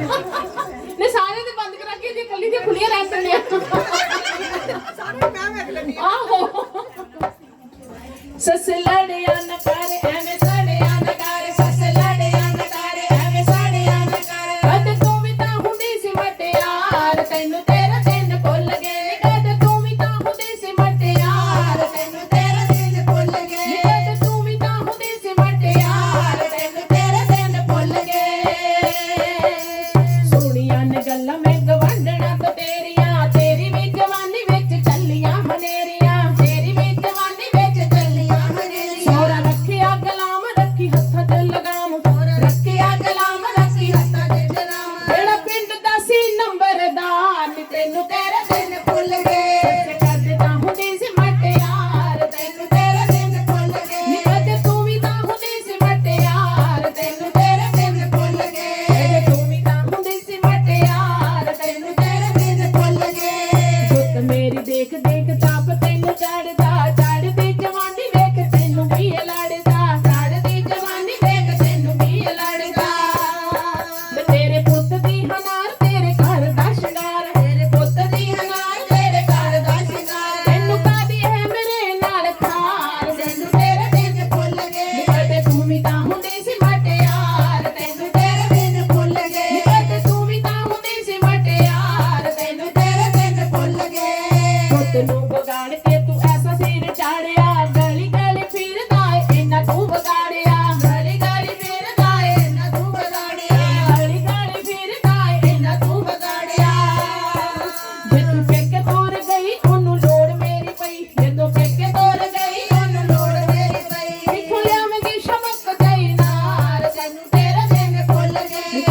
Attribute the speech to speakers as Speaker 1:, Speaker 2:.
Speaker 1: ਨੇ ਸਾਰੇ ਤੇ ਬੰਦ ਕਰਾ ਕੇ ਜੇ ਕੱਲੀ ਤੇ ਖੁੱਲੀਆਂ ਰਹਿ ਸਕਦੀਆਂ ਸਾਰੇ ਮੈਂ ਵੇਖ ਲੈਣੀ ਆਹੋ। ਸੱਸ ਲੜਿਆ ਨਾ ਕਰ ਐਵੇਂ momento ਤੂੰ ਬਗਾੜ ਤੇ ਤੂੰ ਐਸਾ ਸਿਰ ਚਾੜਿਆ। ਗਲੀ ਗਲੀ ਫਿਰਦਾ ਏ ਇੰਨਾ ਤੂੰ ਬਗਾੜਿਆ।
Speaker 2: ਗਲੀ ਗਲੀ ਫਿਰਦਾ ਏ ਇੰਨਾ ਤੂੰ ਬਗਾੜਿਆ।
Speaker 1: ਗਲੀ ਗਲੀ ਫਿਰਦਾ ਏ ਇੰਨਾ ਤੂੰ ਬਗਾੜਿਆ। ਜੇ ਤੂੰ ਪੇਕੇ ਤੋਰ ਗਈ, ਉਹਨੂੰ ਲੋੜ ਮੇਰੀ ਪਈ। ਜਦੋਂ ਪੇਕੇ ਤੋਰ ਗਈ, ਉਹਨੂੰ
Speaker 2: ਲੋੜ ਮੇਰੀ ਪਈ।
Speaker 1: ਵਿਖਲਿਆ ਮੈਂ ਸ਼ਮਕ ਗਈ ਨਾਰ ਤੈਨੂੰ ਤੇਰਾ
Speaker 2: ਦਿਨ ਖੁੱਲ ਗਈ